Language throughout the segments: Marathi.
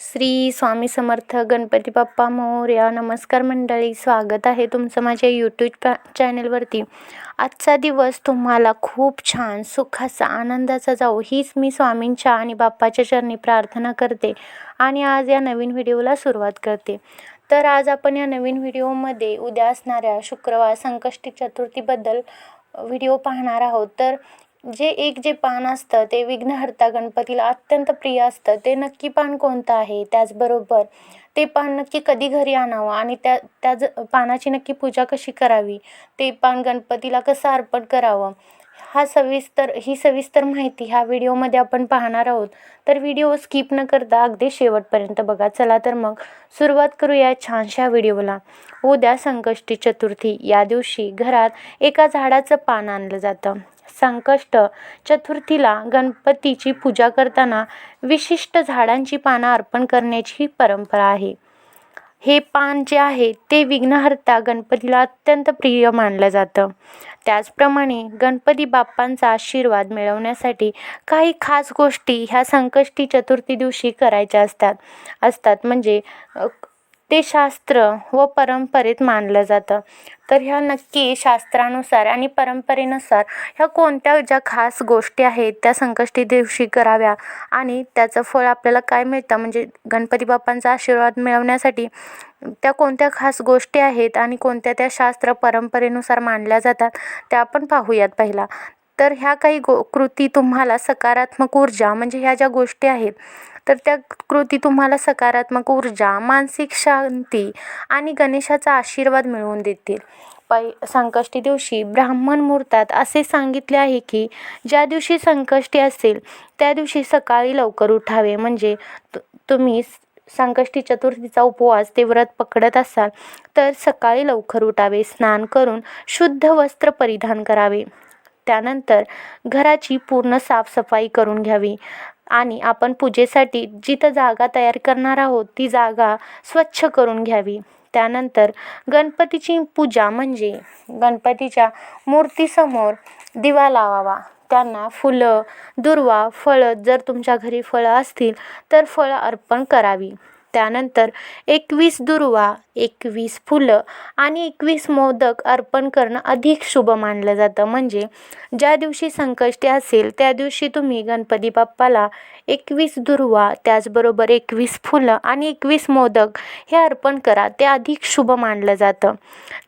श्री स्वामी समर्थ गणपती बाप्पा मोर्या नमस्कार मंडळी स्वागत आहे तुमचं माझ्या यूट्यूब पॅ चॅनेलवरती आजचा दिवस तुम्हाला खूप छान सुखाचा आनंदाचा जाऊ हीच मी स्वामींच्या आणि बाप्पाच्या चरणी प्रार्थना करते आणि आज या नवीन व्हिडिओला सुरुवात करते. तर आज आपण या नवीन व्हिडिओमध्ये उद्या असणाऱ्या शुक्रवार संकष्टी चतुर्थीबद्दल व्हिडिओ पाहणार आहोत. तर जे एक जे पान असतं ते विघ्नहर्ता गणपतीला अत्यंत प्रिय असतं. ते नक्की पान कोणतं आहे? त्याचबरोबर ते पान नक्की कधी घरी आणावं? आणि त्या त्या ज पानाची नक्की पूजा कशी करावी? ते पान गणपतीला कसं अर्पण करावं? हा सविस्तर ही सविस्तर माहिती ह्या व्हिडिओमध्ये आपण पाहणार आहोत. तर व्हिडिओ स्किप न करता अगदी शेवटपर्यंत बघा. चला तर मग सुरुवात करूया छानशा व्हिडिओला. उद्या संकष्टी चतुर्थी. या दिवशी घरात एका झाडाचं पान आणलं जातं. संकष्ट. चतुर्थीला गणपतीची पूजा करताना विशिष्ट झाडांची पानं अर्पण करण्याची ही परंपरा आहे. हे पान जे आहे ते विघ्नहर्ता गणपतीला अत्यंत प्रिय मानलं जातं. त्याचप्रमाणे गणपती बाप्पांचा आशीर्वाद मिळवण्यासाठी काही खास गोष्टी ह्या संकष्टी चतुर्थी दिवशी करायच्या असतात. असतात म्हणजे ते शास्त्र व परंपरेत मानलं जातं. तर ह्या नक्की शास्त्रानुसार आणि परंपरेनुसार ह्या कोणत्या ज्या खास गोष्टी आहेत त्या संकष्टी दिवशी कराव्या आणि त्याचं फळ आपल्याला काय मिळतं? म्हणजे गणपती बाप्पांचा आशीर्वाद मिळवण्यासाठी त्या कोणत्या खास गोष्टी आहेत आणि कोणत्या त्या शास्त्र परंपरेनुसार मानल्या जातात त्या आपण पाहूयात पहिला. तर ह्या काही गो कृती तुम्हाला सकारात्मक ऊर्जा म्हणजे ह्या ज्या गोष्टी आहेत तर त्या कृती तुम्हाला सकारात्मक ऊर्जा मानसिक शांती आणि गणेशाचा आशीर्वाद मिळवून देतील. पै संकष्टी दिवशी ब्राह्मण मुहूर्तात असे सांगितले आहे की ज्या दिवशी संकष्टी असेल त्या दिवशी सकाळी लवकर उठावे. म्हणजे तु तुम्ही संकष्टी चतुर्थीचा उपवास ते व्रत पकडत असाल तर सकाळी लवकर उठावे. स्नान करून शुद्ध वस्त्र परिधान करावे. त्यानंतर घराची पूर्ण साफसफाई करून घ्यावी. आणि आपण पूजेसाठी जिथं जागा तयार करणार आहोत ती जागा स्वच्छ करून घ्यावी. त्यानंतर गणपतीची पूजा म्हणजे गणपतीच्या मूर्तीसमोर दिवा लावावा. त्यांना फुलं दुर्वा फळं जर तुमच्या घरी फळं असतील तर फळं अर्पण करावी. त्यानंतर एकवीस दुर्वा एकवीस फुलं आणि एकवीस मोदक अर्पण करणं अधिक शुभ मानलं जातं. म्हणजे ज्या दिवशी संकष्टी असेल त्या दिवशी तुम्ही गणपती बाप्पाला एकवीस दुर्वा त्याचबरोबर एकवीस फुलं आणि एकवीस मोदक हे अर्पण करा. ते अधिक शुभ मानलं जातं.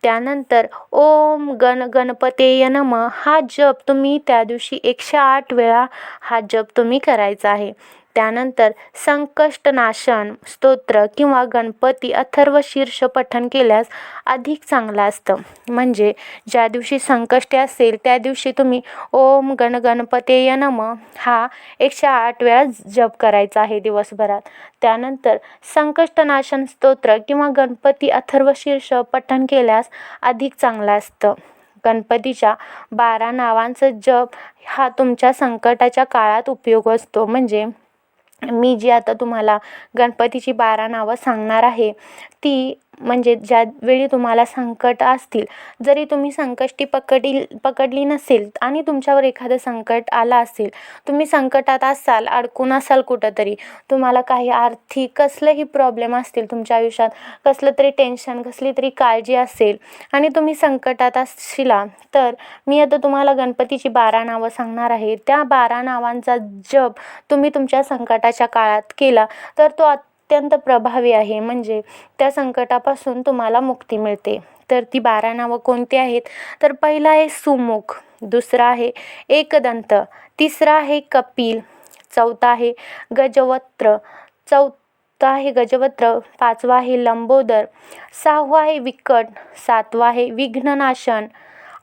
त्यानंतर ओम गण गणपतेय नम. हा जप तुम्ही त्या दिवशी एकशे आठ वेळा हा जप तुम्ही करायचा आहे. त्यानंतर संकष्टनाशन स्तोत्र किंवा गणपती अथर्व शीर्ष पठण केल्यास अधिक चांगलं असतं. म्हणजे ज्या दिवशी संकष्टी असेल त्या दिवशी तुम्ही ओम गण गणपतेय नम हा एकशे आठ वेळा जप करायचा आहे दिवसभरात. त्यानंतर संकष्टनाशन स्तोत्र किंवा गणपती अथर्व शीर्ष पठण केल्यास अधिक चांगलं असतं. गणपतीच्या बारा नावांचा जप हा तुमच्या संकटाच्या काळात उपयोग असतो. म्हणजे मी जी आता तुम्हाला गणपतीची बारा नावं सांगणार आहे ती म्हणजे ज्यावेळी तुम्हाला संकट असतील जरी तुम्ही संकष्टी पकडली पकडली नसेल आणि तुमच्यावर एखादं संकट आलं असेल तुम्ही संकटात असाल अडकून असाल कुठंतरी तुम्हाला काही आर्थिक कसलंही प्रॉब्लेम असतील तुमच्या आयुष्यात कसलं तरी टेन्शन कसली तरी काळजी असेल आणि तुम्ही संकटात असशिला तर मी आता तुम्हाला गणपतीची बारा नावं सांगणार आहे. त्या बारा नावांचा जप तुम्ही तुमच्या संकटाच्या काळात केला तर तो अत्यंत प्रभावी आहे. म्हणजे त्या संकटापासून तुम्हाला मुक्ती मिळते. तर ती बारा नावं कोणती आहेत? तर पहिलं आहे सुमुख दुसरं आहे एकदंत तिसरं आहे कपिल चौथा आहे गजवत्र चौथा आहे गजवत्र पाचवा आहे लंबोदर सहावा आहे विकट सातवा आहे विघ्ननाशन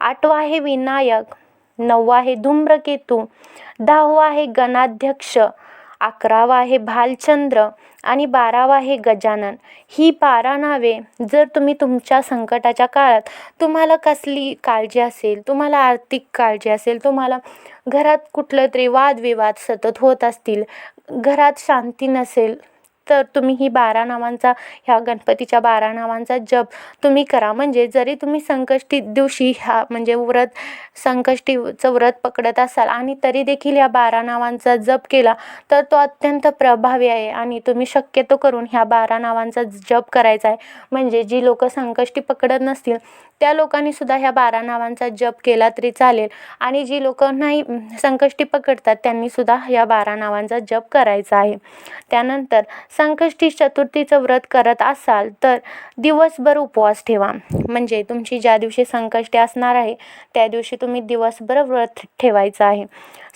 आठवा आहे विनायक नववा आहे धूम्रकेतू दहावा आहे गणाध्यक्ष अकरावा आहे भालचंद्र आणि बारावा आहे गजानन. ही बारा नावे जर तुम्ही तुमच्या संकटाच्या काळात तुम्हाला कसली काळजी असेल तुम्हाला आर्थिक काळजी असेल तुम्हाला घरात कुठलं तरी वादविवाद सतत होत असतील घरात शांती नसेल तर तुम्ही ही बारा नावांचा ह्या गणपतीच्या बारा नावांचा जप तुम्ही करा. म्हणजे जरी तुम्ही संकष्टी दिवशी ह्या म्हणजे व्रत संकष्टीचं व्रत पकडत असाल आणि तरी देखील या बारा नावांचा जप केला तर तो अत्यंत प्रभावी आहे आणि तुम्ही शक्यतो करून ह्या बारा नावांचा जप करायचा आहे. म्हणजे जी लोक संकष्टी पकडत नसतील त्या लोकांनी सुद्धा ह्या बारा नावांचा जप केला तरी चालेल. आणि जी लोक नाही संकष्टी पकडतात त्यांनी सुद्धा या बारा नावांचा जप करायचा आहे. त्यानंतर संकष्टी चतुर्थीचं व्रत करत असाल तर दिवसभर उपवास ठेवा. म्हणजे तुमची ज्या दिवशी संकष्टी असणार आहे त्या दिवशी तुम्ही दिवसभर व्रत ठेवायचं आहे.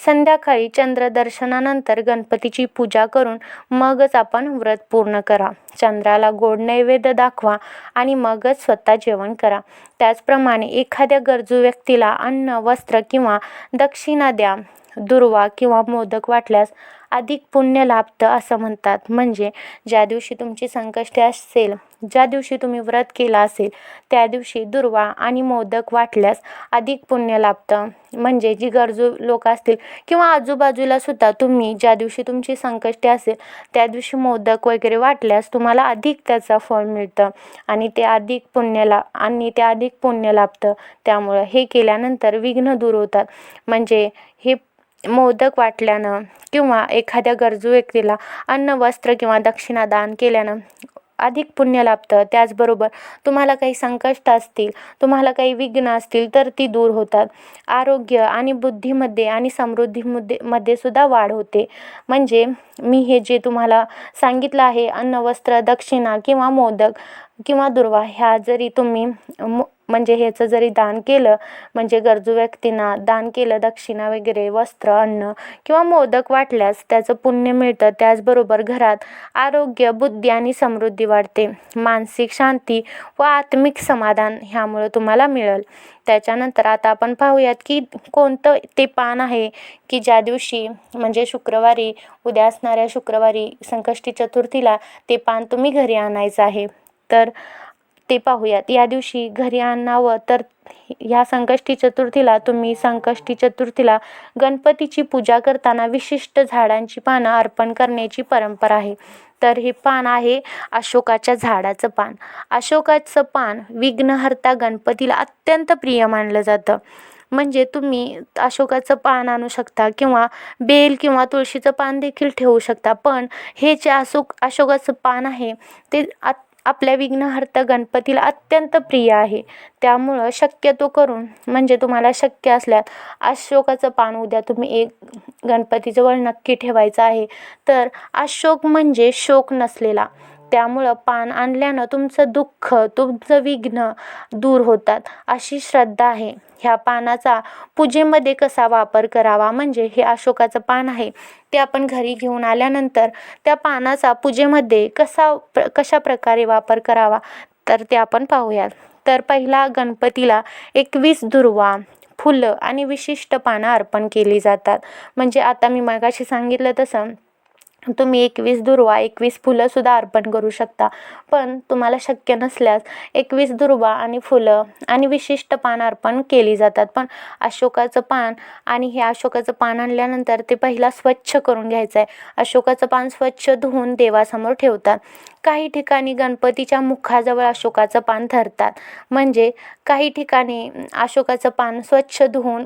संध्याकाळी चंद्रदर्शनानंतर गणपतीची पूजा करून मगच आपण व्रत पूर्ण करा. चंद्राला गोड नैवेद्य दाखवा आणि मगच स्वतः जेवण करा. त्याचप्रमाणे एखाद्या गरजू व्यक्तीला अन्न वस्त्र किंवा दक्षिणा द्या. दुर्वा किंवा मोदक वाटल्यास अधिक पुण्य लाभतं असं म्हणतात. म्हणजे ज्या दिवशी तुमची संकष्टी असेल ज्या दिवशी तुम्ही व्रत केलं असेल त्या दिवशी दुर्वा आणि मोदक वाटल्यास अधिक पुण्य लाभतं. म्हणजे जी गरजू लोक असतील किंवा आजूबाजूला सुद्धा तुम्ही ज्या दिवशी तुमची संकष्टी असेल त्या दिवशी मोदक वगैरे वाटल्यास तुम्हाला अधिक त्याचा फळ मिळतं आणि ते अधिक पुण्यला आणि ते अधिक पुण्य लाभतं. त्यामुळं हे केल्यानंतर विघ्न दूर होतात. म्हणजे हे मोदक वाटल्यानं किंवा एखाद्या गरजू व्यक्तीला अन्न वस्त्र किंवा दक्षिणा दान केल्यानं अधिक पुण्य लाभतं. त्याचबरोबर तुम्हाला काही संकष्ट असतील तुम्हाला काही विघ्न असतील तर ती दूर होतात. आरोग्य आणि बुद्धीमध्ये आणि समृद्धीमध्ये मध्ये सुद्धा वाढ होते. म्हणजे मी हे जे तुम्हाला सांगितलं आहे अन्न वस्त्र दक्षिणा किंवा मोदक किंवा दुर्वा ह्या जरी तुम्ही म्हणजे ह्याचं जरी दान केलं म्हणजे गरजू व्यक्तींना दान केलं दक्षिणा वगैरे वस्त्र अन्न किंवा मोदक वाटल्यास त्याचं पुण्य मिळतं. त्याचबरोबर घरात आरोग्य बुद्धी आणि समृद्धी वाढते. मानसिक शांती व आत्मिक समाधान ह्यामुळं तुम्हाला मिळेल. त्याच्यानंतर आता आपण पाहूयात की कोणतं ते पान आहे की ज्या दिवशी म्हणजे शुक्रवारी उद्या असणाऱ्या शुक्रवारी संकष्टी चतुर्थीला ते पान तुम्ही घरी आणायचं आहे. तर ते पाहूयात. या दिवशी घरी आणावं तर ह्या संकष्टी चतुर्थीला तुम्ही संकष्टी चतुर्थीला गणपतीची पूजा करताना विशिष्ट झाडांची पानं अर्पण करण्याची परंपरा आहे. तर हे पान आहे अशोकाच्या झाडाचं पान. अशोकाचं पान विघ्नहर्ता गणपतीला अत्यंत प्रिय मानलं जातं. म्हणजे तुम्ही अशोकाचं पान आणू शकता किंवा बेल किंवा तुळशीचं पान देखील ठेवू शकता. पण हे जे अशोक अशोकाचं पान आहे ते आपल्या विघ्नहर्ता गणपतीला अत्यंत प्रिय आहे. त्यामुळं शक्यतो करून म्हणजे तुम्हाला शक्य असल्यास अशोकाचं पान उद्या तुम्ही एक गणपतीजवळ नक्की ठेवायचं आहे. तर अशोक म्हणजे शोक नसलेला. त्यामुळं पान आणल्यानं तुमचं दुःख तुमचं विघ्न दूर होतात अशी श्रद्धा आहे. ह्या पानाचा पूजेमध्ये कसा वापर करावा? म्हणजे हे अशोकाचं पान आहे. ते आपण घरी घेऊन आल्यानंतर त्या पानाचा पूजेमध्ये कसा प्र कशा प्रकारे वापर करावा? तर ते आपण पाहूयात. तर पहिला गणपतीला एकवीस दुर्वा फुलं आणि विशिष्ट पानं अर्पण केली जातात. म्हणजे आता मी मगाशी सांगितलं तसं तुम्ही एकवीस दुर्वा एकवीस फुलंसुद्धा अर्पण करू शकता. पण तुम्हाला शक्य नसल्यास एकवीस दुर्वा आणि फुलं आणि विशिष्ट पान अर्पण केली जातात. पण अशोकाचं पान आणि हे अशोकाचं पान आणल्यानंतर ते पहिला स्वच्छ करून घ्यायचं आहे अशोकाचं पान स्वच्छ धुवून देवासमोर ठेवतात. काही ठिकाणी गणपतीच्या मुखाजवळ अशोकाचं पान धरतात. म्हणजे काही ठिकाणी अशोकाचं पान स्वच्छ धुवून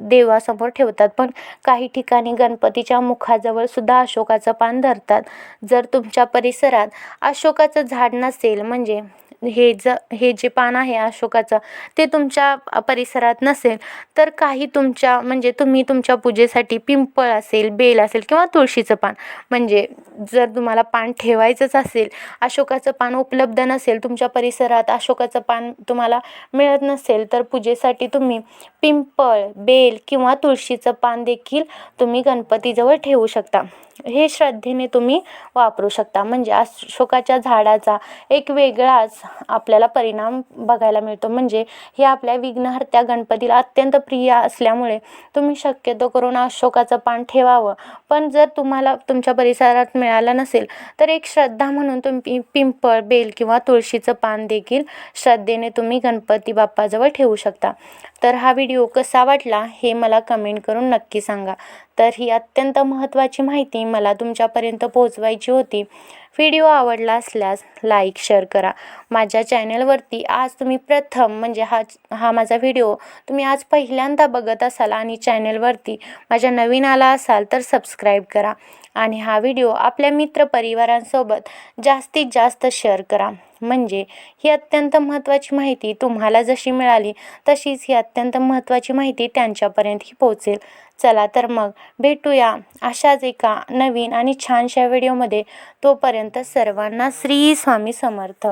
देवासमोर ठेवतात. पण काही ठिकाणी गणपतीच्या मुखाजवळ सुद्धा अशोकाचं पान धरतात. जर तुमच्या परिसरात अशोकाचं झाड नसेल म्हणजे हे ज हे जे पान आहे अशोकाचं ते तुमच्या परिसरात नसेल तर काही तुमच्या म्हणजे तुम्ही तुमच्या पूजेसाठी पिंपळ असेल बेल असेल किंवा तुळशीचं पान म्हणजे जर तुम्हाला पान ठेवायचंच असेल अशोकाचं पान उपलब्ध नसेल तुमच्या परिसरात अशोकाचं पान तुम्हाला मिळत नसेल तर पूजेसाठी तुम्ही पिंपळ बेल किंवा तुळशीचं पान देखील तुम्ही गणपतीजवळ ठेवू शकता. हे श्रद्धेने तुम्ही वापरू शकता. म्हणजे अशोकाच्या झाडाचा एक वेगळाच आपल्याला परिणाम बघायला मिळतो. म्हणजे हे आपल्या विघ्नहर्त्या गणपतीला अत्यंत प्रिय असल्यामुळे तुम्ही शक्यतो करून अशोकाचं पान ठेवावं. पण जर तुम्हाला तुमच्या परिसरात मिळालं नसेल तर एक श्रद्धा म्हणून तुम्ही पिंपळ बेल किंवा तुळशीचं पान देखील श्रद्धेने तुम्ही गणपती बाप्पाजवळ ठेवू शकता. तर हा व्हिडिओ कसा वाटला हे मला कमेंट करून नक्की सांगा. तर ही अत्यंत महत्त्वाची माहिती मला तुमच्यापर्यंत पोहोचवायची होती. व्हिडिओ आवडला असल्यास लाईक शेअर करा. माझ्या चॅनलवरती आज तुम्ही प्रथम म्हणजे हा हा माझा व्हिडिओ तुम्ही आज पहिल्यांदा बघत असाल आणि चॅनलवरती माझ्या नवीन आला असाल तर सबस्क्राईब करा. आणि हा व्हिडिओ आपल्या मित्रपरिवारांसोबत जास्तीत जास्त शेअर करा. म्हणजे ही अत्यंत महत्त्वाची माहिती तुम्हाला जशी मिळाली तशीच ही अत्यंत महत्त्वाची माहिती त्यांच्यापर्यंतही पोहोचेल. चला तर मग भेटूया अशाच एका नवीन आणि छानशा व्हिडिओमध्ये. तोपर्यंत सर्वांना श्री स्वामी समर्थ.